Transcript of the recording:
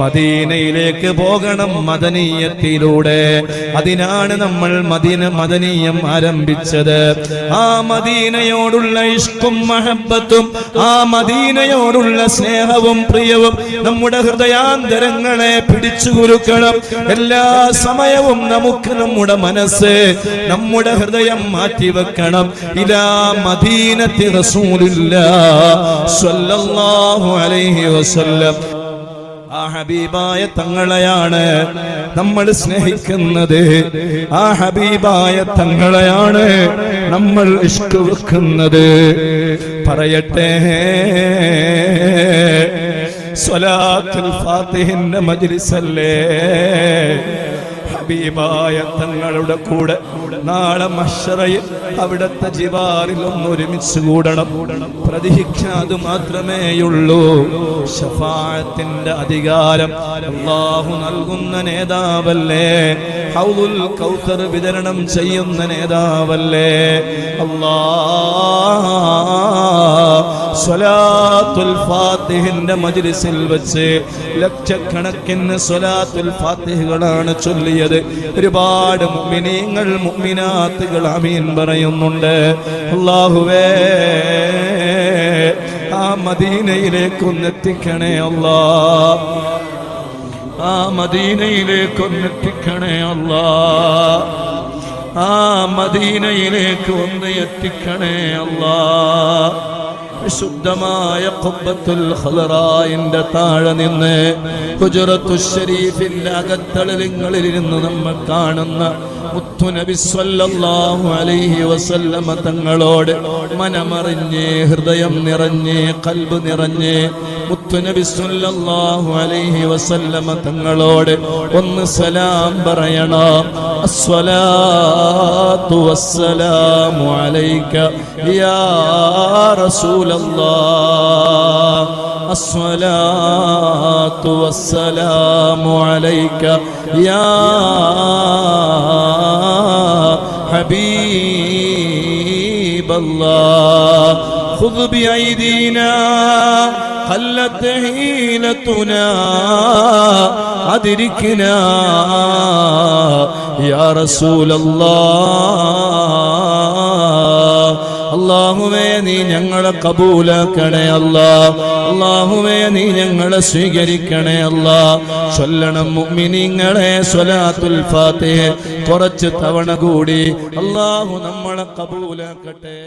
മദീനയിലേക്ക് പോകണം മദനീയത്തിലൂടെ. അതിനാണ് നമ്മൾ മദീന മദനീയം ആരംഭിച്ചത്. ആ മദീനയോടുള്ള ഇഷ്കും മഹബത്തും ആ മദീനയോടുള്ള സ്നേഹവും പ്രിയവും നമ്മുടെ ഹൃദയാന്തരങ്ങളെ പിടിച്ചു കുരുക്കണം എല്ലാ സമയവും നമുക്ക് നമ്മുടെ മനസ്സ് നമ്മുടെ ഹൃദയം മാറ്റിവെക്കണം ഇലാ മദീനത്തി റസൂലില്ലാഹു അലൈഹി വസല്ലം. ആ ഹബീബായ തങ്ങളെയാണ് നമ്മൾ സ്നേഹിക്കുന്നത്. ആ ഹബീബായ തങ്ങളെയാണ് നമ്മൾ ഇഷ്ട വെക്കുന്നത്. പറയട്ടെ. സ്വലാത്തുൽ ഫാത്തിഹിന്റെ മജ്ലിസല്ലേ? ഹബീബായ തങ്ങളുടെ കൂടെ നാളെ മഷറയിൽ അവിടത്തെ ജിവാറിൽ ഒന്ന് ഒരുമിച്ച് കൂടണം. പ്രതീക്ഷ അത് മാത്രമേയുള്ളൂ. ഷഫായത്തിന്റെ അധികാരം അള്ളാഹു നൽകുന്ന നേതാവല്ലേ? ഹൗദുൽ കൗസർ വിതരണം ചെയ്യുന്ന നേതാവല്ലേ? അല്ലാ സ്വലാത്തുൽ ഫാത്തിഹിന്റെ മജ്ലിസിൽ വെച്ച് ലക്ഷക്കണക്കിന് സ്വലാത്തുൽ ഫാത്തിഹുകളാണ് ചൊല്ലിയത്. ഒരുപാട് മുമ്മിനീങ്ങൾ മുമ്മിനാത്തുകൾ അമീൻ പറയുന്നുണ്ട്. അള്ളാഹുവേ ആ മദീനയിലേക്കൊന്ന് എത്തിക്കണേ അല്ലാ ആ മദീനയിലേക്ക് എത്തിക്കണേ അല്ലാ. ആ മദീനയിലേക്ക് ഒന്ന് എത്തിക്കണേ അല്ലാ. വിശുദ്ധമായ ഖുബ്ബത്തുൽ ഖലറായിന്റെ താഴെ നിന്ന് ഹുജറത്തു ഷരീഫിന്റെ അകത്തളലിങ്ങളിൽ ഇരുന്ന് നമ്മൾ കാണുന്ന മുത്തുനബി സല്ലല്ലാഹു അലൈഹി വസല്ലമ തങ്ങളോട് മനമറിഞ്ഞ് ഹൃദയം നിറഞ്ഞ് കൽബ് നിറഞ്ഞ് മുത്തുനബി സല്ലല്ലാഹു അലൈഹി വസല്ലമ തങ്ങളോട് ഒന്ന് സലാം പറയണം. അസ്സലാത്തു വസ്സലാമു അലൈക യാ الله. الصلاة والسلام عليك يا حبيب الله. خذ بأيدينا. قلت هيلتنا أدركنا يا رسول الله. അള്ളാഹുവേ നീ ഞങ്ങളെ കബൂലാക്കണേ അല്ലാ. അള്ളാഹുവേ നീ ഞങ്ങളെ സ്വീകരിക്കണേ അല്ലാ. ചൊല്ലണം മുഅ്മിനീങ്ങളെ സ്വലാത്തുൽ കുറച്ച് തവണ കൂടി അള്ളാഹു നമ്മളെ കബൂലാക്കട്ടെ.